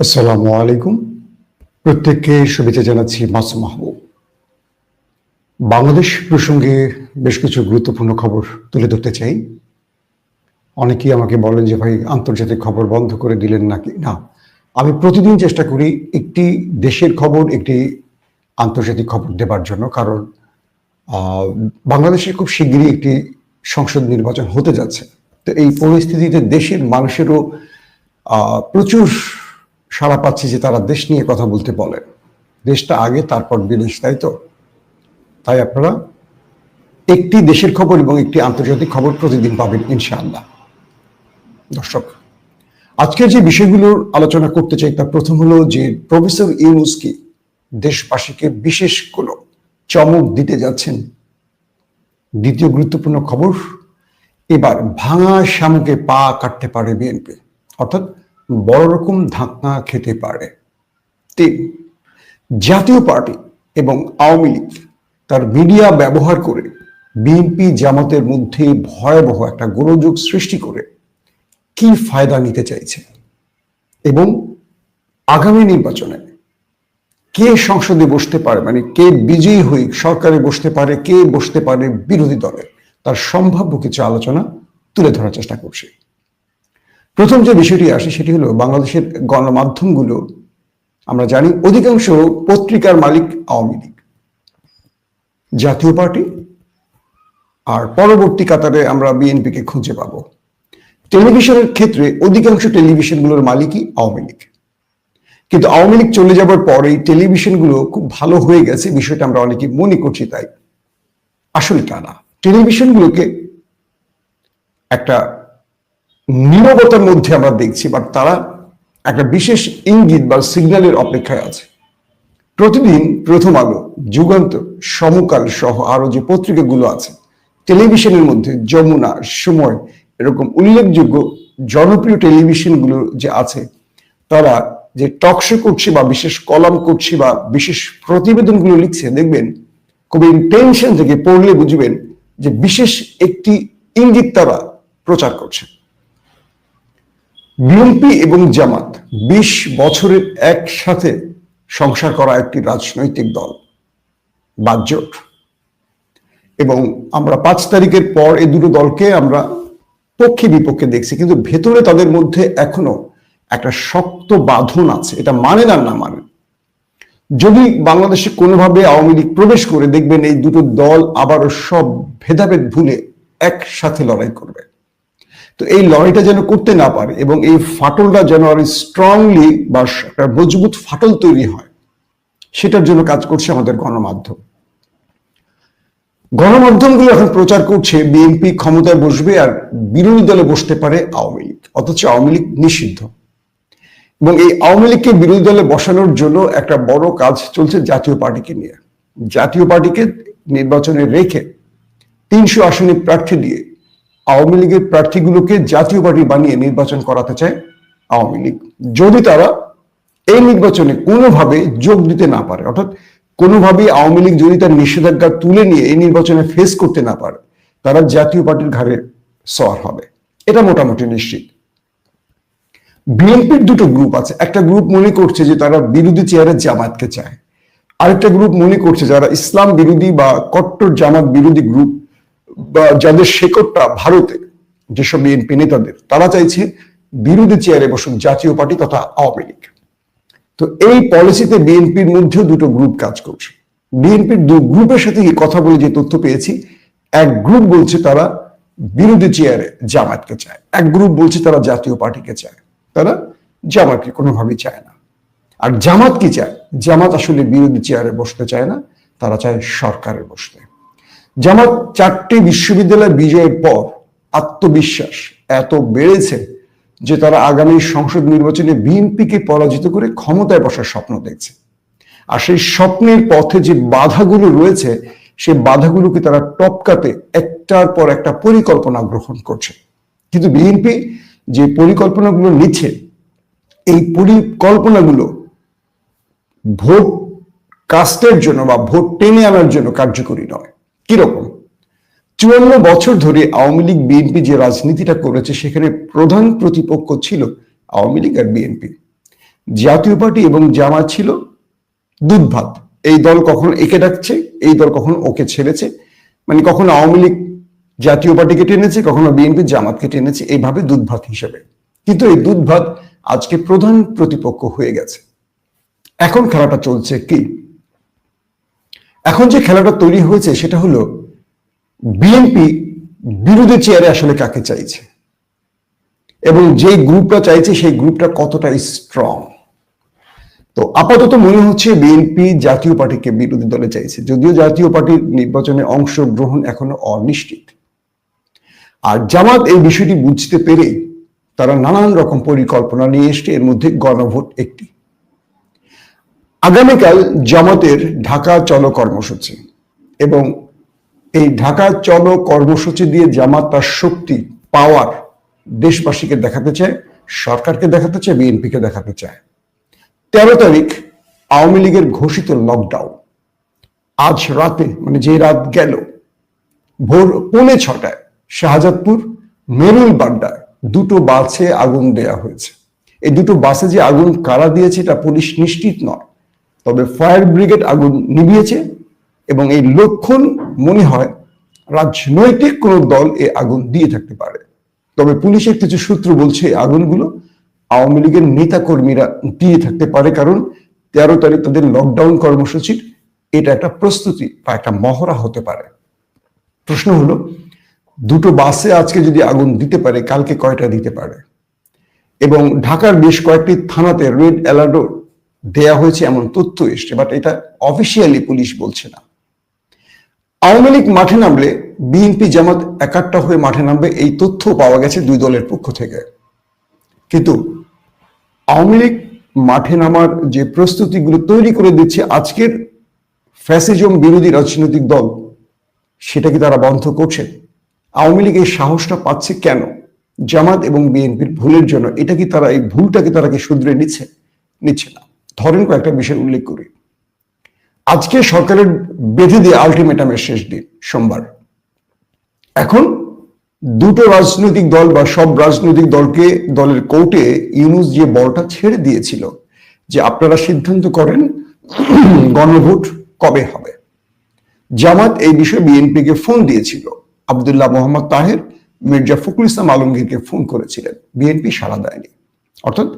আসসালামু আলাইকুম। প্রত্যেককে শুভেচ্ছা জানাচ্ছি মাসুম মাহবুব। বাংলাদেশ প্রসঙ্গে বেশ কিছু গুরুত্বপূর্ণ খবর তুলে ধরতে চাই। অনেকেই আমাকে বলেন যে, ভাই, আন্তর্জাতিক খবর বন্ধ করে দিলেন নাকি? না। আমি প্রতিদিন চেষ্টা করি একটি দেশের খবর, একটি আন্তর্জাতিক খবর দেবার জন্য। কারণ বাংলাদেশে খুব শিগগিরই একটি সংসদ নির্বাচন হতে যাচ্ছে। তো এই পরিস্থিতিতে দেশের মানুষেরও প্রচুর সাড়া পাচ্ছি যে তারা দেশ নিয়ে কথা বলতে বলেন দেশটা আগে, তারপর বিদেশ, তাই তো? তাই আপনারা একটি দেশের খবর এবং একটি আন্তর্জাতিক খবর প্রতিদিন পাবেন, ইনশাআল্লাহ। দর্শক, আজকের যে বিষয়গুলোর আলোচনা করতে চাই, তার প্রথম হলো যে প্রফেসর ইউনুসকি দেশবাসীকে বিশেষ কোনো চমক দিতে যাচ্ছেন? দ্বিতীয় গুরুত্বপূর্ণ খবর, এবার ভাঙা শামুকে পা কাটতে পারে বিএনপি। অর্থাৎ বড় রকম ধাক্কা খেতে পারে। তিন, জাতীয় পার্টি এবং আওয়ামী লীগ তার মিডিয়া ব্যবহার করে বিএনপি জামাতের মধ্যে ভয়াবহ একটা গোলযোগ সৃষ্টি করে কি ফায়দা নিতে চাইছে এবং আগামী নির্বাচনে কে সংসদে বসতে পারে মানে কে বিজয়ী হয়ে সরকারে বসতে পারে, কে বসতে পারে বিরোধী দলে তার সম্ভাব্য কিছু আলোচনা তুলে ধরার চেষ্টা করছে। প্রথম যে বিষয়টি আসে সেটি হলো বাংলাদেশের গণমাধ্যমগুলো, আমরা জানি অধিকাংশ পত্রিকার মালিক আওয়ামী লীগ। জাতীয় পার্টি আর পরবর্তী কাতারে আমরা বিএনপিকে খুঁজে পাবো। টেলিভিশনের ক্ষেত্রে অধিকাংশ টেলিভিশনগুলোর মালিকই আওয়ামী লীগ। কিন্তু আওয়ামী লীগ চলে যাবার পর এই টেলিভিশনগুলো খুব ভালো হয়ে গেছে, বিষয়টা আমরা অনেকে মনে করছি তাই। আসলে তা না। টেলিভিশনগুলোকে একটা নীরবতার মধ্যে আমরা দেখছি বাট তারা একটা বিশেষ ইঙ্গিত বা সিগন্যালের অপেক্ষায় আছে। প্রতিদিন প্রথম আলো, যুগান্ত, সমকাল সহ আরও যে পত্রিকাগুলো আছে, টেলিভিশনের মধ্যে যমুনা, সময়, এরকম উল্লেখযোগ্য জনপ্রিয় টেলিভিশনগুলো যে আছে, তারা যে টকশো করছে বা বিশেষ কলাম করছে বা বিশেষ প্রতিবেদনগুলো লিখছে, দেখবেন খুব ইন্টেনশন থেকে পড়লে বুঝবেন যে বিশেষ একটি ইঙ্গিত তারা প্রচার করছে। বিএনপি এবং জামাত বিশ বছরের একসাথে সংসার করা একটি রাজনৈতিক দল। বাজট এবং আমরা পাঁচ তারিখের পর এই দুটো দলকে আমরা পক্ষে বিপক্ষে দেখছি, কিন্তু ভেতরে তাদের মধ্যে এখনও একটা শক্ত বাঁধন আছে। এটা মানেন আর না মানেন। যদি বাংলাদেশে কোনোভাবে আওয়ামী লীগ প্রবেশ করে দেখবেন এই দুটো দল আবারও সব ভেদাভেদ ভুলে একসাথে লড়াই করবে। তো এই লড়াইটা যেন করতে না পারে এবং এই ফাটলটা যেন আর স্ট্রংলি বা একটা মজবুত ফাটল তৈরি হয়, সেটার জন্য কাজ করছে আমাদের গণমাধ্যম। গণমাধ্যমগুলো এখন প্রচার করছে বিএনপি ক্ষমতায় বসবে আর বিরোধী দলে বসতে পারে আওয়ামী লীগ, অথচ আওয়ামী লীগ নিষিদ্ধ। এবং এই আওয়ামী লীগকে বিরোধী দলে বসানোর জন্য একটা বড় কাজ চলছে জাতীয় পার্টিকে নিয়ে। জাতীয় পার্টিকে নির্বাচনে রেখে তিনশো আসনে প্রার্থী দিয়ে আওয়ামী লীগের প্রার্থীগুলোকে জাতীয় পার্টি বানিয়ে নির্বাচন করাতে চায় আওয়ামী লীগ। যদি তারা এই নির্বাচনে কোনোভাবে যোগ দিতে না পারে, অর্থাৎ কোনোভাবেই আওয়ামী লীগ যদি তার নিষেধাজ্ঞা তুলে নিয়ে এই নির্বাচনে ফেস করতে না পারে, তারা জাতীয় পার্টির ঘাড়ে সওয়ার হবে। এটা মোটামুটি নিশ্চিত। বিএনপির দুটো গ্রুপ আছে। একটা গ্রুপ মনে করছে যে তারা বিরোধী চেয়ারে জামাতকে চায়। আরেকটা গ্রুপ মনে করছে যারা ইসলাম বিরোধী বা কট্টর জামাত বিরোধী গ্রুপ বা যাদের শেকড়টা ভারতে, যেসব বিএনপি নেতাদের, তারা চাইছে বিরোধী চেয়ারে বসুন জাতীয় পার্টি তথা আওয়ামী লীগ। তো এই পলিসিতে বিএনপির মধ্যেও দুটো গ্রুপ কাজ করছে। বিএনপির দু গ্রুপের সাথে কথা বলে যে তথ্য পেয়েছি, এক গ্রুপ বলছে তারা বিরোধী চেয়ারে জামাতকে চায়, এক গ্রুপ বলছে তারা জাতীয় পার্টিকে চায়। তারা জামাতকে কোনোভাবেই চায় না। আর জামাত কি চায়? জামাত আসলে বিরোধী চেয়ারে বসতে চায় না, তারা চায় সরকারে বসতে। জামাত চারটি বিশ্ববিদ্যালয় বিজয়ের পর আত্মবিশ্বাস এত বেড়েছে যে তারা আগামী সংসদ নির্বাচনে বিএনপিকে পরাজিত করে ক্ষমতায় বসার স্বপ্ন দেখছে। আর সেই স্বপ্নের পথে যে বাধাগুলো রয়েছে, সেই বাধাগুলোকে তারা টপকাতে একটার পর একটা পরিকল্পনা গ্রহণ করছে। কিন্তু বিএনপি যে পরিকল্পনাগুলো নিচ্ছে, এই পরিকল্পনাগুলো ভোট কাস্টের জন্য বা ভোট টেনে আনার জন্য কার্যকরী নয়। কীরকম? চুয়ান্ন বছর ধরে আওয়ামী লীগ, বিএনপি যে রাজনীতিটা করেছে, সেখানে প্রধান প্রতিপক্ষ ছিল আওয়ামী লীগ আর বিএনপি। জাতীয় পার্টি এবং জামাত ছিল দুধ ভাত এই দল কখন একে ডাকছে, এই দল কখন ওকে ছেড়েছে। মানে কখনো আওয়ামী লীগ জাতীয় পার্টিকে টেনেছে, কখনো বিএনপি জামাতকে টেনেছে এইভাবে দুধ ভাত হিসেবে। কিন্তু এই দুধ ভাত আজকে প্রধান প্রতিপক্ষ হয়ে গেছে। এখন খেলাটা চলছে কি? এখন যে খেলাটা তৈরি হয়েছে সেটা হলো বিএনপি বিরোধী চেয়ারে আসলে কাকে চাইছে? এবং যে গ্রুপটা চাইছে সেই গ্রুপটা কতটা স্ট্রং তো আপাতত মনে হচ্ছে বিএনপি জাতীয় পার্টিকে বিরোধী দলে চাইছে। যদিও জাতীয় পার্টির নির্বাচনে অংশগ্রহণ এখনও অনিশ্চিত। আর জামাত এই বিষয়টি বুঝতে পেরেই তারা নানান রকম পরিকল্পনা নিয়ে এসছে। এর মধ্যে গণভোট একটি। আগামীকাল জামাতের ঢাকা চলো কর্মসূচি এবং এই ঢাকা চলো কর্মসূচি দিয়ে জামাত তার শক্তি পাওয়ার দেশবাসীকে দেখাতে চায়, সরকারকে দেখাতে চায়, বিএনপিকে দেখাতে চায়। তেরো তারিখ আওয়ামী লীগের ঘোষিত লকডাউন আজ রাতে মানে যে রাত গেল, ভোর পৌনে ছটায় শাহজাদপুর মেরুল বাড্ডায় দুটো বাসে আগুন দেয়া হয়েছে। এই দুটো বাসে যে আগুন কারা দিয়েছে এটা পুলিশ নিশ্চিত নয়। তবে ফায়ার ব্রিগেড আগুন নিভিয়েছে এবং এই লক্ষণ মনে হয় রাজনৈতিক কোনো দল এ আগুন দিয়ে থাকতে পারে। তবে পুলিশের কিছু সূত্র বলছে আগুনগুলো আওয়ামী লীগের নেতা কর্মীরা দিয়ে থাকতে পারে কারণ তেরো তারিখ তাদের লকডাউন কর্মসূচির এটা একটা প্রস্তুতি বা একটা মহড়া হতে পারে। প্রশ্ন হলো, দুটো বাসে আজকে যদি আগুন দিতে পারে, কালকে কয়টা দিতে পারে? এবং ঢাকার বেশ কয়েকটি থানাতে রেড অ্যালার্টও দেয়া হয়েছে এমন তথ্য এসছে বাট এটা অফিসিয়ালি পুলিশ বলছে না। আওয়ামী লীগ মাঠে নামলে বিএনপি জামাত একাট্টা হয়ে মাঠে নামবে, এই তথ্য পাওয়া গেছে দুই দলের পক্ষ থেকে। কিন্তু আওয়ামী লীগ মাঠে নামার যে প্রস্তুতিগুলো তৈরি করে দিচ্ছে আজকের ফ্যাসিজম বিরোধী রাজনৈতিক দল, সেটা কি তারা বন্ধ করছে? আওয়ামী লীগ এই সাহসটা পাচ্ছে কেন? জামাত এবং বিএনপির ভুলের জন্য এটা কি তারা এই ভুলটাকে তারা কি শুধরে নিচ্ছে? নিচ্ছে না। ধরেন কয়েকটা বিষয় উল্লেখ করি। আজকে সরকারের বেঁধে দিয়ে আলটিমেটামের শেষ দিন, সোমবার। এখন দুটো রাজনৈতিক দল বা সব রাজনৈতিক দলকে, দলের কোর্টে ইউনুস যে বলটা ছেড়ে দিয়েছিল যে আপনারা সিদ্ধান্ত করেন গণভোট কবে হবে। জামাত এই বিষয়ে বিএনপিকে ফোন দিয়েছিল। আবদুল্লাহ মোহাম্মদ তাহের, মির্জা ফখরুল ইসলাম আলমগীরকে ফোন করেছিলেন। বিএনপি সাড়া দেয়নি। অর্থাৎ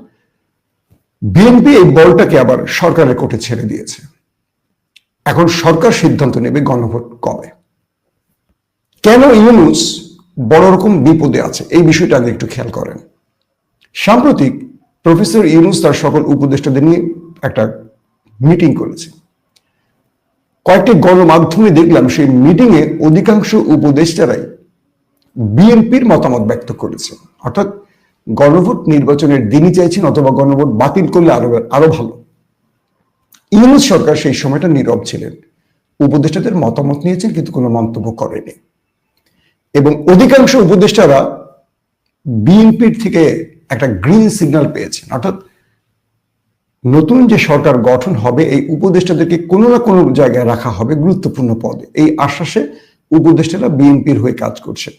বিএনপি এই বলটাকে আবার সরকারের কোর্টে ছেড়ে দিয়েছে। এখন সরকার সিদ্ধান্ত নেবে গণভোট কবে। কেন ইউনুস বড় রকম বিপদে আছে? এই বিষয়টা আগে একটু খেয়াল করেন। সাম্প্রতিক প্রফেসর ইউনুস তার সকল উপদেষ্টাদের নিয়ে একটা মিটিং করেছে। কয়েকটি গণমাধ্যমে দেখলাম সেই মিটিং এ অধিকাংশ উপদেষ্টারাই বিএনপির মতামত ব্যক্ত করেছে। অর্থাৎ গণভোট নির্বাচনের দিনই চাইছেন অথবা গণভোট বাতিল করলে আরও আরও ভালো। ইউনুস সরকার সেই সময়টা নীরব ছিলেন। উপদেষ্টাদের মতামত নিয়েছেন কিন্তু কোনো মন্তব্য করেনি। এবং অধিকাংশ উপদেষ্টারা বিএনপির থেকে একটা গ্রিন সিগন্যাল পেয়েছেন। অর্থাৎ নতুন যে সরকার গঠন হবে, এই উপদেষ্টাদেরকে কোনো না কোনো জায়গায় রাখা হবে গুরুত্বপূর্ণ পদে। এই আশ্বাসে উপদেষ্টারা বিএনপির হয়ে কাজ করছে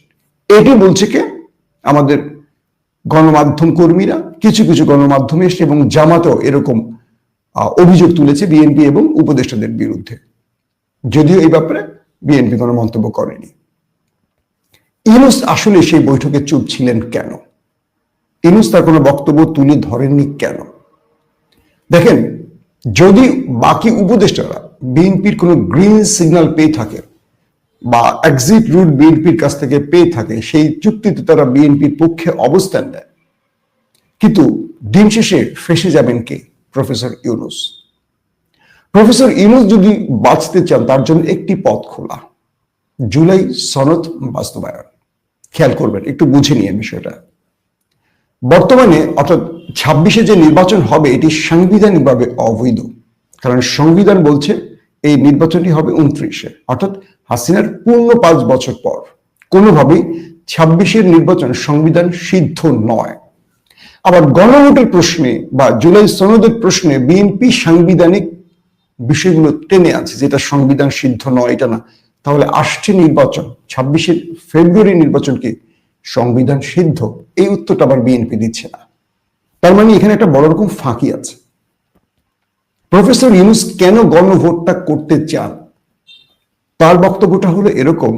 এটি বলছে কে? আমাদের গণমাধ্যম কর্মীরা, কিছু কিছু গণমাধ্যমে এসে এবং জামাতেও এরকম অভিযোগ তুলেছে বিএনপি এবং উপদেষ্টাদের বিরুদ্ধে। যদিও এই ব্যাপারে বিএনপি কোনো মন্তব্য করেনি। ইনুস আসলে সেই বৈঠকে চুপ ছিলেন কেন? ইনুস তার কোনো বক্তব্য তুলে ধরেননি কেন? দেখেন, যদি বাকি উপদেষ্টারা বিএনপির কোনো গ্রিন সিগন্যাল পেয়ে থাকে বা এক্সিট রুট বিএনপির কাছ থেকে পেয়ে থাকে, সেই চুক্তিতে তারা বিএনপির পক্ষে অবস্থান নেয়। কিন্তু দিন শেষে ফেসে যাবেন কে? প্রফেসর ইউনুস। প্রফেসর ইউনুস যদি বাঁচতে চান, তার জন্য একটি পথ খোলা। জুলাই সনদ বাস্তবায়ন। খেয়াল করবেন, একটু বুঝে নিয়ে বিষয়টা। বর্তমানে, অর্থাৎ ছাব্বিশে যে নির্বাচন হবে, এটি সাংবিধানিকভাবে অবৈধ। কারণ সংবিধান বলছে এই নির্বাচনটি হবে উনত্রিশে। অর্থাৎ হাসিনার পূর্ণ পাঁচ বছর পর। কোনোভাবেই ছাব্বিশের নির্বাচন সংবিধান সিদ্ধ নয়। আবার গণভোটের প্রশ্নে বা জুলাই সনদের প্রশ্নে বিএনপি সাংবিধানিক বিষয়গুলো টেনে আছে যেটা সংবিধান সিদ্ধ নয়, এটা না। তাহলে আসছে নির্বাচন, ছাব্বিশের ফেব্রুয়ারি নির্বাচন কি সংবিধান সিদ্ধ? এই উত্তরটা আবার বিএনপি দিচ্ছে না। তার মানে এখানে একটা বড় রকম ফাঁকি আছে। প্রফেসর ইউনুস কেন গণভোটটা করতে চান? তার বক্তব্যটা হলো এরকম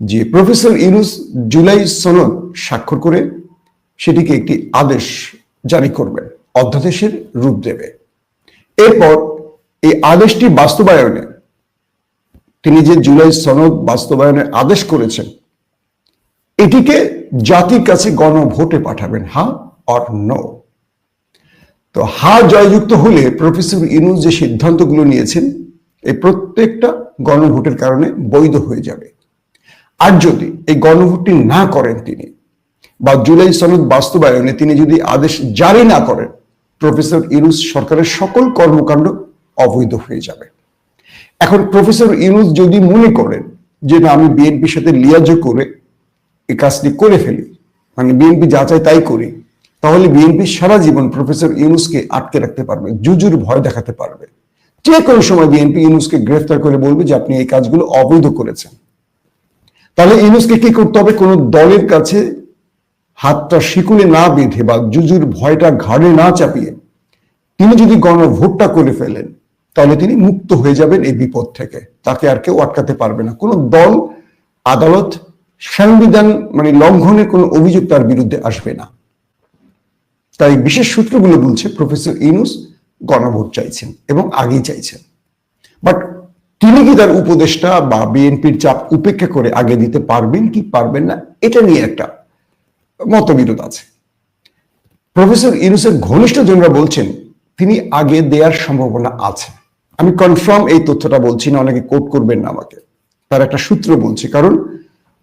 যে, প্রফেসর ইউনুস জুলাই সনদ স্বাক্ষর করে সেটিকে একটি আদেশ জারি করবেন, অধ্যাদেশের রূপ দেবে। এরপর এই আদেশটি বাস্তবায়নে, তিনি যে জুলাই সনদ বাস্তবায়নের আদেশ করেছেন, এটিকে জাতির কাছে গণভোটে পাঠাবেন হা অর নো? তো হা জয়যুক্ত হলে প্রফেসর ইনুস যে সিদ্ধান্তগুলো নিয়েছেন এই প্রত্যেকটা গণভোটের কারণে বৈধ হয়ে যাবে। আর যদি এই গণভোটটি না করেন তিনি, বা জুলাই সনদ বাস্তবায়নে তিনি যদি আদেশ জারি না করেন, প্রফেসর ইনুস সরকারের সকল কর্মকাণ্ড অবৈধ হয়ে যাবে। এখন প্রফেসর ইনুস যদি মনে করেন যে না, আমি বিএনপির সাথে লিয়াজো করে এই কাজটি করে ফেলি মানে বিএনপি যা চাই তাই করি তাহলে বিএনপি সারা জীবন প্রফেসর ইউনুসকে আটকে রাখতে পারবে, জুজুর ভয় দেখাতে পারবে। যে কোনো সময় বিএনপি ইউনুসকে গ্রেফতার করে বলবে যে আপনি এই কাজগুলো অবৈধ করেছেন। তাহলে ইউনুসকে কি করতে হবে? কোনো দলের কাছে হাতটা শিকুলে না বেঁধে বা জুজুর ভয়টা ঘাড়ে না চাপিয়ে তিনি যদি গণভোটটা করে ফেলেন, তাহলে তিনি মুক্ত হয়ে যাবেন এই বিপদ থেকে। তাকে আর কেউ আটকাতে পারবে না। কোনো দল, আদালত, সংবিধান মানে লঙ্ঘনের কোনো অভিযোগ তার বিরুদ্ধে আসবে না। তাই বিশেষ সূত্রগুলো বলছে প্রফেসর ইনুস গণভোট চাইছেন এবং আগেই চাইছেন। বাট তিনি কি তার উপদেষ্টা বা বিএনপির চাপ উপেক্ষা করে আগে দিতে পারবেন কি পারবেন না, এটা নিয়ে একটা মতবিরোধ আছে। প্রফেসর ইনুসের ঘনিষ্ঠ জনরা বলছেন, তিনি আগে দেওয়ার সম্ভাবনা আছে। আমি কনফার্ম এই তথ্যটা বলছি না, অনেকে কোট করবেন না আমাকে। তার একটা সূত্র বলছে, কারণ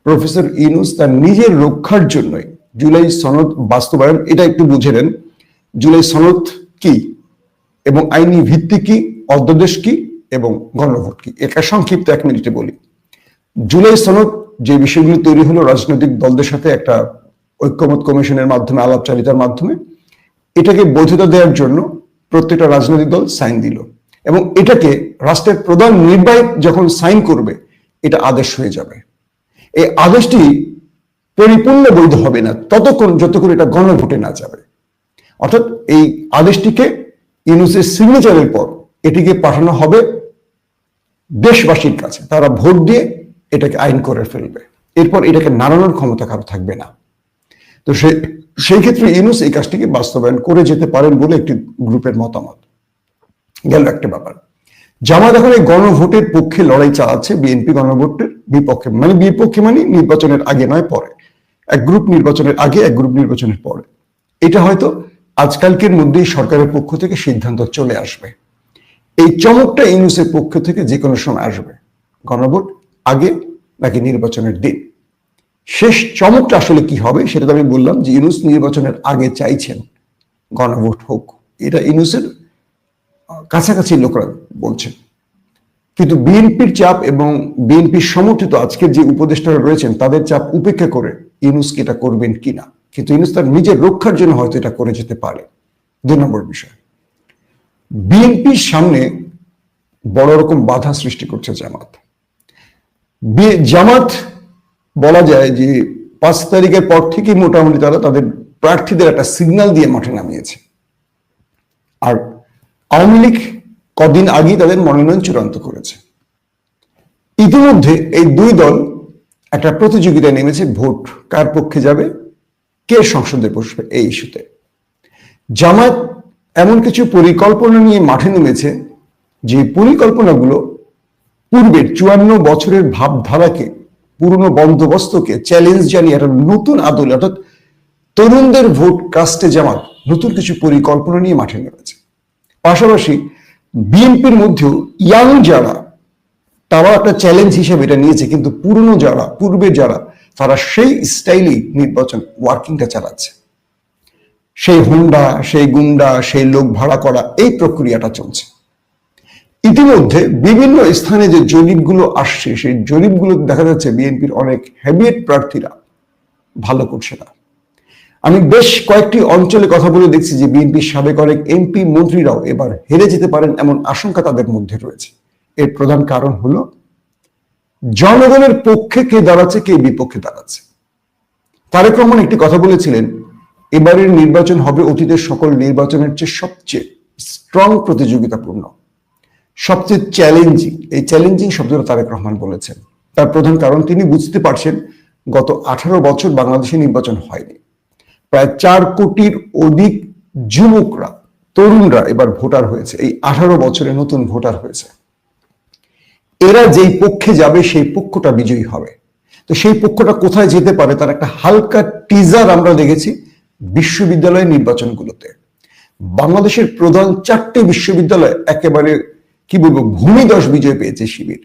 প্রফেসর ইনুস তার নিজের রক্ষার জন্যই জুলাই সনদ বাস্তবায়ন, এটা একটু বুঝে নেন। জুলাই সনদ কি এবং আইনি ভিত্তি কি, অধ্যাদেশ কি এবং গণভোট কি? এটা সংক্ষিপ্ত এক মিনিটে বলি। জুলাই সনদ যে বিষয়গুলি তৈরি হলো রাজনৈতিক দলদের সাথে একটা ঐক্যমত কমিশনের মাধ্যমে, আলাপচারিতার মাধ্যমে, এটাকে বৈধতা দেওয়ার জন্য প্রত্যেকটা রাজনৈতিক দল সাইন দিল এবং এটাকে রাষ্ট্রের প্রধান নির্বাহী যখন সাইন করবে, এটা আদেশ হয়ে যাবে। এই আদেশটি পরিপূর্ণ বৈধ হবে না, ততক্ষণ যতক্ষণ এটা গণভোটে না যাবে। অর্থাৎ এই আদেশটিকে ইউনুসের সিগনেচারের পর এটিকে পাঠানো হবে দেশবাসীর কাছে। তারা ভোট দিয়ে এটাকে আইন করে ফেলবে। এরপর এটাকে নাড়ানোর ক্ষমতা কারও থাকবে না। তো সে, সেই ক্ষেত্রে ইউনুস এই কাজটিকে বাস্তবায়ন করে যেতে পারেন বলে একটি গ্রুপের মতামত। গেল একটা ব্যাপার। জামাত এখন এই গণভোটের পক্ষে লড়াই চালাচ্ছে, বিএনপি গণভোটের বিপক্ষে মানে বিপক্ষে মানে নির্বাচনের আগে নয়, পরে। এক গ্রুপ নির্বাচনের আগে, এক গ্রুপ নির্বাচনের পরে। এটা হয়তো আজকালকের মধ্যেই সরকারের পক্ষ থেকে সিদ্ধান্ত চলে আসবে। এই চমকটা ইউনুসের পক্ষ থেকে যে কোনো সময় আসবে। গণভোট আগে নাকি নির্বাচনের দিন? শেষ চমকটা আসলে কি হবে সেটা তো আমি বললাম যে ইউনুস নির্বাচনের আগে চাইছেন গণভোট হোক। এটা ইউনুসের কাছাকাছি লোকরা বলছেন। কিন্তু বিএনপির চাপ এবং বিএনপির সমর্থিত আজকের যে উপদেষ্টারা রয়েছেন, তাদের চাপ উপেক্ষা করে ইউনুসকে এটা করবেন কিনা? কিন্তু ইউনুস তার নিজের রক্ষার জন্য হয়তো এটা করে যেতে পারে। দুই নম্বর বিষয়। বিএনপির সামনে বড় রকম বাধা সৃষ্টি করছে জামাত। জামাত বলা যায় যে পাঁচ তারিখের পর থেকেই মোটামুটি তারা তাদের প্রার্থীদের একটা সিগন্যাল দিয়ে মাঠে নামিয়েছে। আর আওয়ামী লীগ কদিন আগেই তাদের মনোনয়ন চূড়ান্ত করেছে। ইতিমধ্যে এই দুই দল একটা প্রতিযোগিতায় নেমেছে, ভোট কার পক্ষে যাবে, কে সংসদে বসবে এই ইস্যুতে। জামায়াত এমন কিছু পরিকল্পনা নিয়ে মাঠে নেমেছে, যে পরিকল্পনাগুলো পূর্বের চুয়ান্ন বছরের ভাবধারাকে, পুরনো বন্দোবস্তকে চ্যালেঞ্জ জানিয়ে একটা নতুন আদল, অর্থাৎ তরুণদের ভোট কাস্টে জামাত নতুন কিছু পরিকল্পনা নিয়ে মাঠে নেমেছে। পাশাপাশি বিএনপির মধ্যেও ইয়াং যারা তারা একটা চ্যালেঞ্জ হিসেবে এটা নিয়েছে, কিন্তু পুরনো যারা, পূর্বে যারা, তারা সেই স্টাইলেই নির্বাচন ওয়ার্কিংটা চালাচ্ছে। সেই হুন্ডা সেই গুন্ডা সেই লোক ভাড়া করা, এই প্রক্রিয়াটা চলছে। ইতিমধ্যে বিভিন্ন স্থানে যে জরিপগুলো আসছে, সেই জরিপগুলো দেখা যাচ্ছে বিএনপির অনেক হ্যাবিয়েট প্রার্থীরা ভালো করছে না। আমি বেশ কয়েকটি অঞ্চলে কথা বলে দেখছি যে বিএনপির সাবেক অনেক এমপি মন্ত্রীরাও এবার হেরে যেতে পারেন এমন আশঙ্কা তাদের মধ্যে রয়েছে। এর প্রধান কারণ হলো জনগণের পক্ষে কে দাঁড়াচ্ছে, কে বিপক্ষে দাঁড়াচ্ছে। তারেক রহমান একটি কথা বলেছিলেন, এবারের নির্বাচন হবে অতীতের সকল নির্বাচনের চেয়ে সবচেয়ে স্ট্রং প্রতিযোগিতাপূর্ণ, সবচেয়ে চ্যালেঞ্জিং এই চ্যালেঞ্জিং শব্দটা তারেক রহমান বলেছেন। তার প্রধান কারণ তিনি বুঝতে পারছেন, গত আঠারো বছর বাংলাদেশে নির্বাচন হয়নি। প্রায় চার কোটির অধিক যুবকরা, তরুণরা এবার ভোটার হয়েছে। এই আঠারো বছরে নতুন ভোটার হয়েছে। এরা যেই পক্ষে যাবে, সেই পক্ষটা বিজয়ী হবে। তো সেই পক্ষটা কোথায় যেতে পারে, তার একটা হালকা টিজার আমরা দেখেছি বিশ্ববিদ্যালয় নির্বাচনগুলোতে। বাংলাদেশের প্রধান চারটে বিশ্ববিদ্যালয় একেবারে, কি বলব, ভূমিদশ বিজয় পেয়েছে শিবির।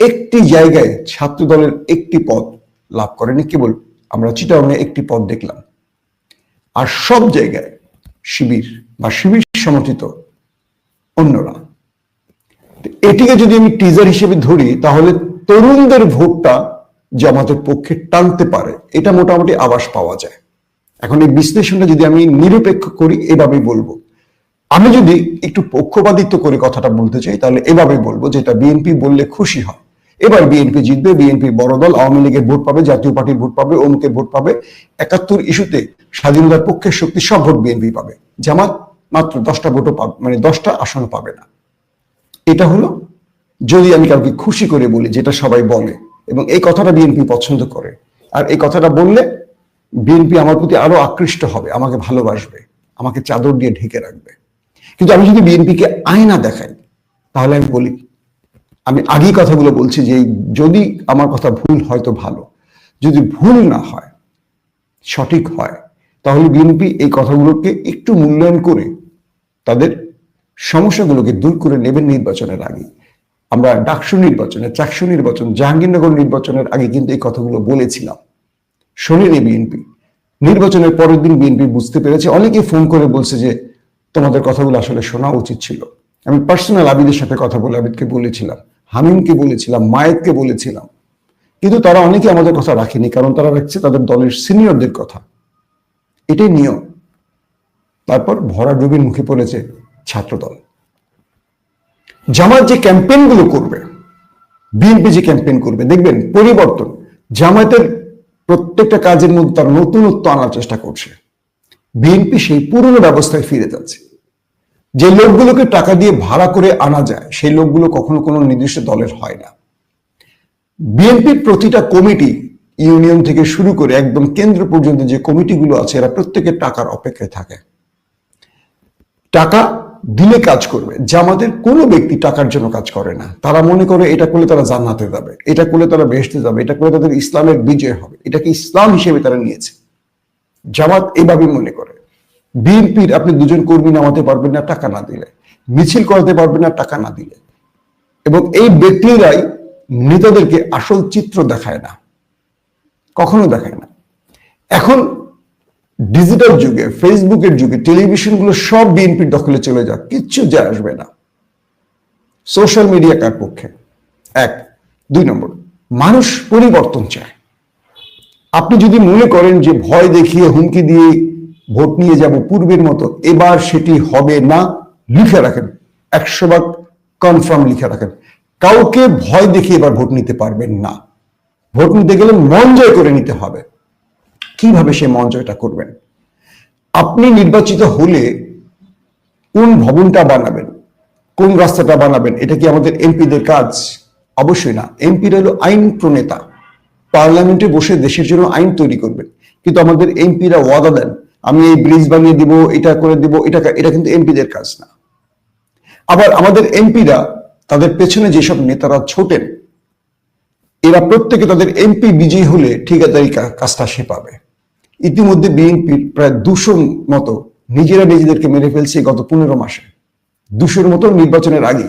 একটি জায়গায় ছাত্র দলের একটি পদ লাভ করেনি, কেবল আমরা চিটাংয়ে একটি পদ দেখলাম। আর সব জায়গায় শিবির বা শিবির সমর্থিত অন্যরা। এটিকে যদি আমি টিজার হিসেবে ধরি, তাহলে তরুণদের ভোটটা জামাতের পক্ষে টানতে পারে। এটা মোটামুটি আবাস পাওয়া যায়। এখন এই বিশ্লেষণটা যদি আমি নিরপেক্ষ করি, এভাবেই বলব। আমি যদি একটু পক্ষপাতিত্ব করে কথাটা বলতে চাই, তাহলে এভাবে বলব, যেটা বিএনপি বললে খুশি হয়। এবার বিএনপি জিতবে, বিএনপি বড় দল, আওয়ামী লীগের ভোট পাবে, জাতীয় পার্টির ভোট পাবে, অমুকের ভোট পাবে। একাত্তর ইস্যুতে স্বাধীনতার পক্ষের শক্তি সব ভোট বিএনপি পাবে। জামাত মাত্র দশটা ভোটও পাবে মানে দশটা আসন পাবে না। এটা হলো যদি আমি কাউকে খুশি করে বলি, যেটা সবাই বলে, এবং এই কথাটা বিএনপি পছন্দ করে, আর এই কথাটা বললে বিএনপি আমার প্রতি আরও আকৃষ্ট হবে, আমাকে ভালোবাসবে, আমাকে চাদর দিয়ে ঢেকে রাখবে। কিন্তু আমি যদি বিএনপিকে আয়না দেখাই, তাহলে আমি বলি, আমি আগেই কথাগুলো বলছি যে যদি আমার কথা ভুল হয়তো ভালো, যদি ভুল না হয়, সঠিক হয়, তাহলে বিএনপি এই কথাগুলোকে একটু মূল্যায়ন করে তাদের সমস্যাগুলোকে দূর করে নেবেন নির্বাচনের আগে। আমরা ডাকসু নির্বাচনে, চাকসু নির্বাচন, জাহাঙ্গীরনগর নির্বাচনের আগে কিন্তু এই কথাগুলো বলেছিলাম। শোনেনি বিএনপি। নির্বাচনের পরের দিন বিএনপি বুঝতে পেরেছে, অনেকে ফোন করে বলছে যে, তোমাদের কথাগুলো আসলে শোনা উচিত ছিল। আমি পার্সোনাল আবিদের সাথে কথা বলে আবিদকে বলেছিলাম, হামিমকে বলেছিলাম মায়েতকে বলেছিলাম। কিন্তু তারা অনেকে আমাদের কথা রাখেনি, কারণ তারা রাখছে তাদের দলের সিনিয়রদের কথা। এটাই নিয়ম। তারপর ভরা ডুবির মুখে পড়েছে ছাত্রদল। জামাত যে ক্যাম্পেইনগুলো করবে, বিএনপি যে ক্যাম্পেইন করবে, দেখবেন পরিবর্তন, জামায়াতের প্রত্যেকটা কাজের মধ্যে তার নতুনত্ব আনার চেষ্টা করছে। বিএনপি সেই পুরনো ব্যবস্থায় ফিরে যাচ্ছে। যে লোকগুলোকে টাকা দিয়ে ভাড়া করে আনা যায়, সেই লোকগুলো কখনো কোনো নির্দিষ্ট দলের হয় না। বিএনপির প্রতিটা কমিটি ইউনিয়ন থেকে শুরু করে একদম কেন্দ্র পর্যন্ত যে কমিটিগুলো আছে, এরা প্রত্যেকের টাকার অপেক্ষায় থাকে। টাকা দিলে কাজ করবে। জামাতের কোনো ব্যক্তি টাকার জন্য কাজ করে না। তারা মনে করে এটা করলে তারা জান্নাতে যাবে, এটা করলে তারা বেহেশতে যাবে, এটা করলে তাদের ইসলামের বিজয় হবে। এটাকে ইসলাম হিসেবে তারা নিয়েছে। জামাত এভাবে মনে করে। বিএনপির আপনি দুজন কর্মী নামাতে পারবেন না, টাকা না দিলে। মিছিল করাতে পারবেন না, টাকা না দিলে। এবং এই ব্যক্তিরাই নেতাদেরকে আসল চিত্র দেখায় না। কখনো দেখায় না। এখন ডিজিটাল যুগে ফেসবুকের যুগে টেলিভিশনগুলো সব বিএনপির দখলে চলে যাক, কিচ্ছু যায় আসবে না। সোশ্যাল মিডিয়া কার পক্ষে? এক, দুই নম্বর, মানুষ পরিবর্তন চায়। আপনি যদি মনে করেন যে ভয় দেখিয়ে হুমকি দিয়ে ভোট নিয়ে যাব পূর্বের মতো, এবার সেটি হবে না, লিখে রাখেন। একশো ভাগ কনফার্ম লিখে রাখেন। কাউকে ভয় দেখিয়ে এবার ভোট নিতে পারবেন না। ভোট নিতে গেলে মন জয় করে নিতে হবে। কীভাবে সে মন জয়টা করবেন? আপনি নির্বাচিত হলে কোন ভবনটা বানাবেন? কোন রাস্তাটা বানাবেন? এটা কি আমাদের এমপিদের কাজ? অবশ্যই না। এমপিরা হলো আইন প্রণেতা। পার্লামেন্টে বসে দেশের জন্য আইন তৈরি করবেন। কিন্তু আমাদের এমপিরা ওয়াদা দেন, আমি এই ব্রিজ বানিয়ে দিব, এটা করে দিব, এটা এটা কিন্তু এমপিদের কাজ না। আবার আমাদের এমপিরা, তাদের পেছনে যেসব নেতারা ছোটেন, এরা প্রত্যেকে তাদের এমপি বিজয়ী হলে ঠিকাদারি কাজটা সে পাবে। ইতিমধ্যে বিএনপির প্রায় দুশো মতো নিজেরা নিজেদেরকে মেরে ফেলছে গত পনেরো মাসে। দুশোর মতো নির্বাচনের আগে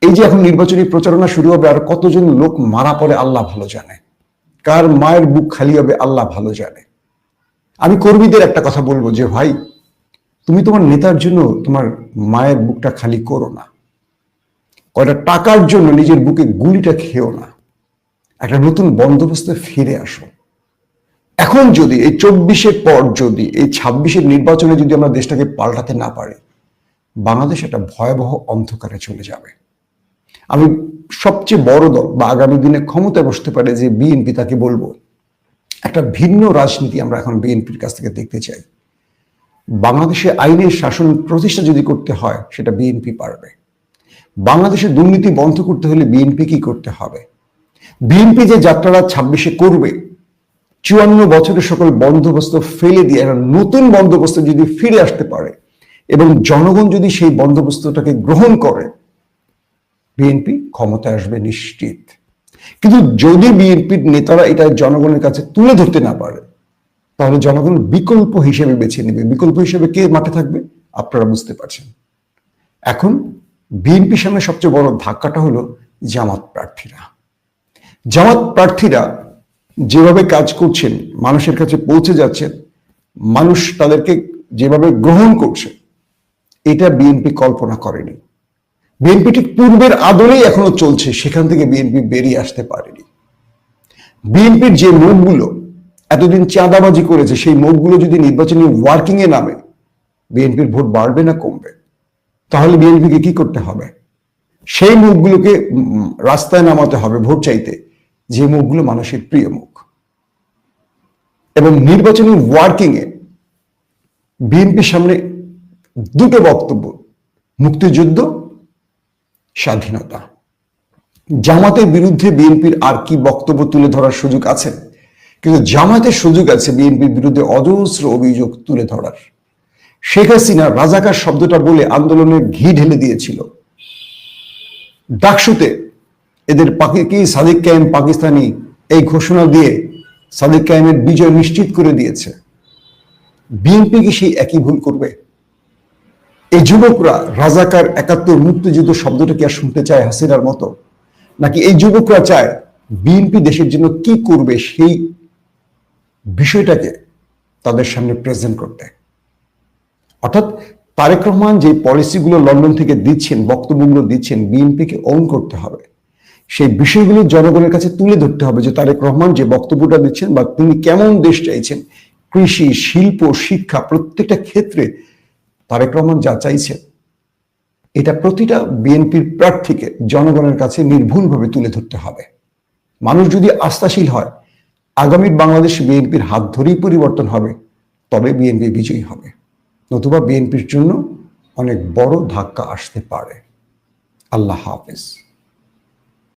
এই যে এখন নির্বাচনী প্রচারণা শুরু হবে আর কতজন লোক মারা পড়ে আল্লাহ ভালো জানে। কার মায়ের বুক খালি হবে আল্লাহ ভালো জানে। আমি কর্মীদের একটা কথা বলব যে, ভাই, তুমি তোমার নেতার জন্য তোমার মায়ের বুকটা খালি করো না। কয়টা টাকার জন্য নিজের বুকে গুলিটা খেও না। একটা নতুন বন্দোবস্তে ফিরে আসো। এখন যদি, এই চব্বিশের পর যদি, এই ছাব্বিশের নির্বাচনে যদি আমরা দেশটাকে পাল্টাতে না পারি, বাংলাদেশ একটা ভয়াবহ অন্ধকারে চলে যাবে। আমি সবচেয়ে বড় দল বা আগামী দিনে ক্ষমতায় বসতে পারে যে বিএনপি তাকে বলব, একটা ভিন্ন রাজনীতি আমরা এখন বিএনপির কাছ থেকে দেখতে চাই। বাংলাদেশে আইনের শাসন প্রতিষ্ঠা যদি করতে হয়, সেটা বিএনপি পারবে। বাংলাদেশে দুর্নীতি বন্ধ করতে হলে বিএনপি কি করতে হবে? বিএনপি যে যাত্রাটা ছাব্বিশে করবে চুয়ান্ন বছরের সকল বন্দোবস্ত ফেলে দিয়ে একটা নতুন বন্দোবস্ত যদি ফিরে আসতে পারে এবং জনগণ যদি সেই বন্দোবস্তটাকে গ্রহণ করে বিএনপি ক্ষমতায় আসবে নিশ্চিত। কিন্তু যদি বিএনপির নেতারা এটা জনগণের কাছে তুলে ধরতে না পারে, তাহলে জনগণ বিকল্প হিসেবে বেছে নেবে। বিকল্প হিসেবে কে মাঠে থাকবে? আপনারা বুঝতে পারছেন। এখন বিএনপির সামনে সবচেয়ে বড় ধাক্কাটা হলো জামাত প্রার্থীরা। জামাত প্রার্থীরা যেভাবে কাজ করছেন, মানুষের কাছে পৌঁছে যাচ্ছেন, মানুষ তাদেরকে যেভাবে গ্রহণ করছে, এটা বিএনপি কল্পনা করেনি। বিএনপি ঠিক পূর্বের আদলেই এখনও চলছে, সেখান থেকে বিএনপি বেরিয়ে আসতে পারেনি। বিএনপির যে মুখগুলো এতদিন চাঁদাবাজি করেছে, সেই মুখগুলো যদি নির্বাচনী ওয়ার্কিং এ নামে, বিএনপির ভোট বাড়বে না কমবে? তাহলে বিএনপিকে কি করতে হবে? সেই মুখগুলোকে রাস্তায় নামাতে হবে ভোট চাইতে। যে মুখগুলো মানুষের প্রিয় মুখ। এবং নির্বাচনী ওয়ার্কিং এ বিএনপির সামনে দুটো বক্তব্য, মুক্তিযুদ্ধ, স্বাধীনতা। জামাতের বিরুদ্ধে বিএনপির আর কি বক্তব্য তুলে ধরার সুযোগ আছে? কিন্তু জামাতের সুযোগ আছে বিএনপির বিরুদ্ধে অজস্র অভিযোগ তুলে ধরার। শেখ হাসিনা রাজাকার শব্দটা বলে আন্দোলনের ঘি ঢেলে দিয়েছিল। ডাকসুতে এদের পাকি কি সাদিক কায়েম পাকিস্তানি? এই ঘোষণা দিয়ে সাদিক কায়েমের বিজয় নিশ্চিত করে দিয়েছে। বিএনপি কি সেই একই ভুল করবে? এই যুবকরা রাজাকার, একাত্তর, মুক্তিযুদ্ধ শব্দটা কি আর শুনতে চায় হাসিনার মতো? নাকি এই যুবকরা চায় বিএনপি দেশের জন্য কি করবে সেই বিষয়টাকে তাদের সামনে প্রেজেন্ট করতে? অর্থাৎ তারেক রহমান যে পলিসিগুলো লন্ডন থেকে দিচ্ছেন, বক্তব্যগুলো দিচ্ছেন, বিএনপিকে অন করতে হবে। সেই বিষয়গুলো জনগণের কাছে তুলে ধরতে হবে যে তারেক রহমান যে বক্তব্যটা দিচ্ছেন বা তিনি কেমন দেশ চাইছেন, কৃষি, শিল্প, শিক্ষা প্রত্যেকটা ক্ষেত্রে তারেক রহমান যা চাইছেন, এটা প্রতিটা বিএনপির প্রার্থীকে জনগণের কাছে নির্ভুলভাবে তুলে ধরতে হবে। মানুষ যদি আস্থাশীল হয়, আগামীর বাংলাদেশ বিএনপির হাত ধরেই পরিবর্তন হবে, তবে বিএনপি বিজয়ী হবে। নতুবা বিএনপির জন্য অনেক বড় ধাক্কা আসতে পারে। আল্লাহ হাফেজ।